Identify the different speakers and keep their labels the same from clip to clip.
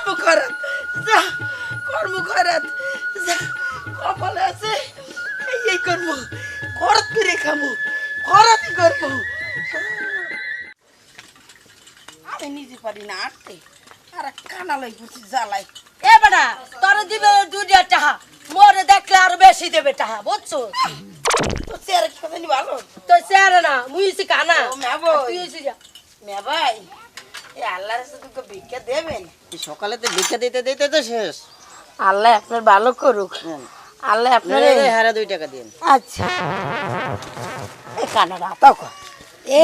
Speaker 1: কর্ম খরাত যা কর্ম খরাত যা কপালে আছে এই কর্ম খরচ করে খামু খরচই করব। আমি নিজে পারি না আটতে আর কানা লই বুঝি জ্বালাই।
Speaker 2: এ বেটা তোর দিবে দুনিয়া টাহা মোরে দেখলে আরও বেশি দেবে টাহা বুঝছ?
Speaker 1: তো চেয়ারে কথা নি ভালো?
Speaker 2: তো চেয়ারে না মুই হইছি কানা।
Speaker 1: ও মা বই।
Speaker 2: তুই যা
Speaker 1: মে ভাই আল্লাহর সাথে তোকে ভিক্ষা দেবেন?
Speaker 3: সকালে তো ভিক্ষা দিতে দিতে তো শেষ?
Speaker 1: আল্লাহ আপনার ভালো করুক। আল্লাহ আপনার
Speaker 3: হারা দুই টাকা দিন
Speaker 1: আচ্ছা। এই কানাডা তাও কর।
Speaker 2: এ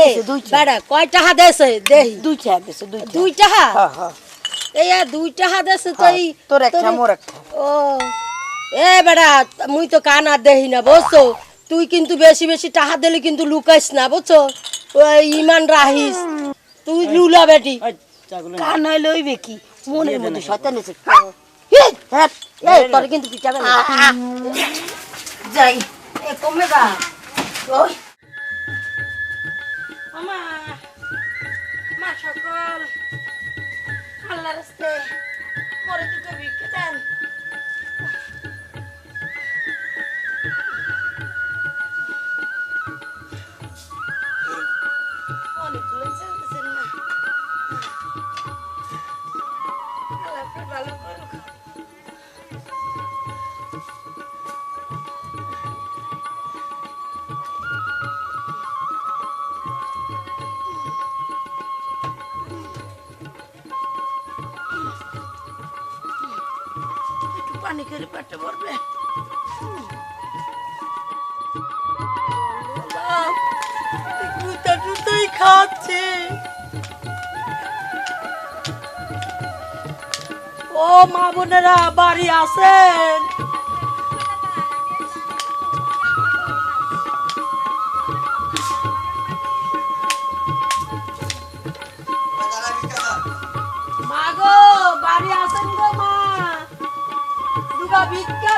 Speaker 2: কয় টাকা দেছে? দেহি।
Speaker 1: দুই চেয়ার দিছে দুই
Speaker 2: দুই টাকা এই দুই টাকা দেছে তো এই
Speaker 1: তোর একটা মোর একটা
Speaker 2: ও। এ বেটা মুই তো কানা দেহি না বুঝছ? তুই কিন্তু বেশি বেশি টাকা দিলে কিন্তু লুকাইস না বুঝছ? ইমান রাহিস। তুই লুলা বেটি।
Speaker 1: কান হইলে কি? মনের মধ্যে শয়তান এসে
Speaker 2: এই তোর কিন্তু পিটাবে না
Speaker 1: যাই।
Speaker 2: এ কমে যা।
Speaker 1: ওই।
Speaker 2: আমা মা। সকল।
Speaker 1: আল্লাহ রাস্তে মরে দুটো ভিক্ষা দেন। পানি খেলে পেটে পড়বে
Speaker 2: খাচ্ছে। ও মা বোনেরা বাড়ি আছেন Rico!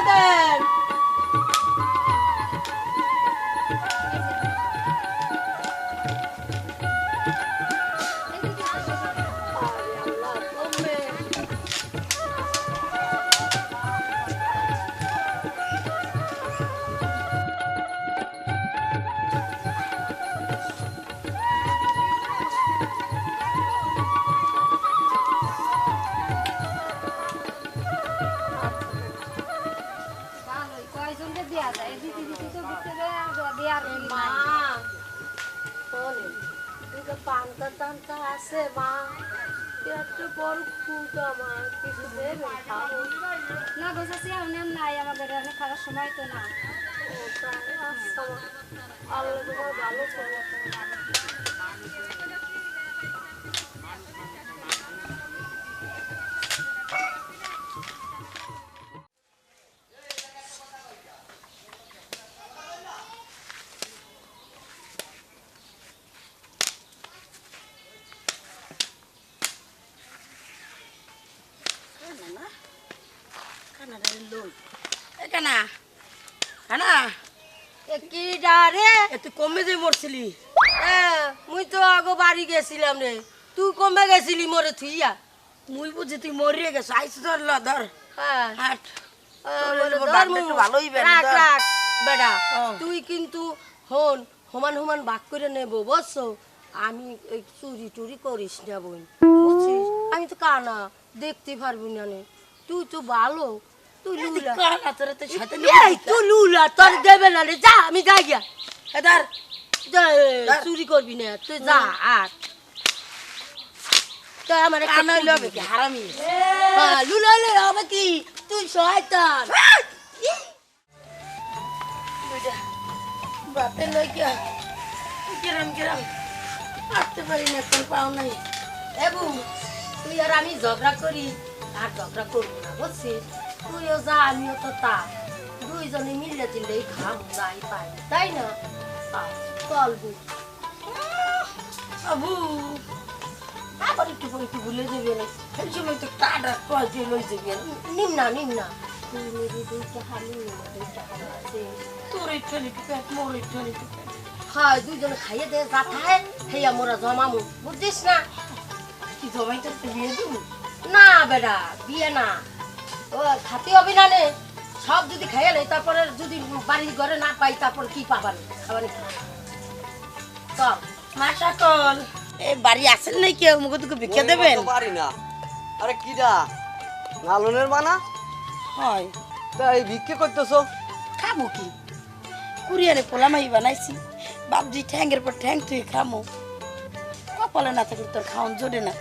Speaker 2: পান্তা টান্তা আছে মা একটা বড় খুঁটা আমার কিছু দেবে খাব
Speaker 4: না বসেছি অনেক নাই আমাদের এখানে খাওয়ার সময় তো না।
Speaker 2: আচ্ছা আল্লাহ তোমার ভালো করো।
Speaker 1: কানাডা লোন এ কানা। কানা।
Speaker 2: কি ডারে
Speaker 1: এ তুই কমে যে মরছিলি।
Speaker 2: এ মুই তো আগো বাড়ি গেছিলাম রে। তুই কমে গেছিলি মোরে থুইয়া
Speaker 1: মুই বুঝি তুই মরিয়ে গেছ। আইস ধর ল ধর। হাট।
Speaker 2: আহ,
Speaker 1: তোর
Speaker 2: ধর
Speaker 1: বাপটা
Speaker 2: মুই।
Speaker 1: একটু ভালোই বেড়ে,
Speaker 2: রাখ,
Speaker 1: ধর।
Speaker 2: রাখ, বেটা। তুই কিন্তু হন সমান সমান ভাগ করে নেব বুঝছ? আমি চুরি টুরি করিস না বোন। বুঝছিস? আমি তো কানা দেখতে পারবি না নে। তুই তো ভালো। তুই
Speaker 1: তোর
Speaker 2: দেবে না রে যা আমি যাই গিয়া।
Speaker 1: ধর।
Speaker 2: চুরি করবি না তুই যা আর। তো আমার
Speaker 1: কানা হইলে কি হারামি?
Speaker 2: লুলাইলে হবে কি? তুই শয়তান।
Speaker 1: বাপে লই গিয়া। কিরম কিরম আসতে পারি না কোন পাও নাই।
Speaker 2: এবু তুই আর আমি ঝগড়া করি আর ঝগড়া করব না বুঝছিস? তুইও যা আমিও তো তা। দুইজনে মিলে দিলে খাম যাই পাই তাই না? চল বু।
Speaker 1: আবু। আবার একটু একটু ভুলে যাবে না সেই সময় তো টাটা টস দিয়ে লই যাবে
Speaker 2: নিম না নিম না।
Speaker 1: তোর ইচ্ছা নিতে পেট মোর ইচ্ছা নিতে পেট
Speaker 2: হ্যাঁ দুইজনে খাইয়ে দে যা খায় হেয়া মোরা জমামু। বুঝছিস না?
Speaker 1: কি জমাই বিয়ে দেবো
Speaker 2: না বেটা বিয়ে না। খাতি হবে না নে সব যদি খাইয়ে নেই তারপরে যদি বাড়ির ঘরে না পাই তারপর কি পাবান খাবার কি চল।
Speaker 1: মাসা কল এই বাড়ি আসেন নাই কেউ? মুখে তোকে ভিক্ষা দেবেন?
Speaker 5: পারি না। আরে কিরা লালনের মানা
Speaker 1: হয়।
Speaker 5: তা এই ভিক্ষে করতেছো?
Speaker 1: খাব কি? কুরিয়ারে পোলামাই বানাইছি। বাবজি ঠ্যাঙ্গের পর ঠ্যাং তুই খামো। কপালে না থাকলে তোর খাওয়ান জোরে না।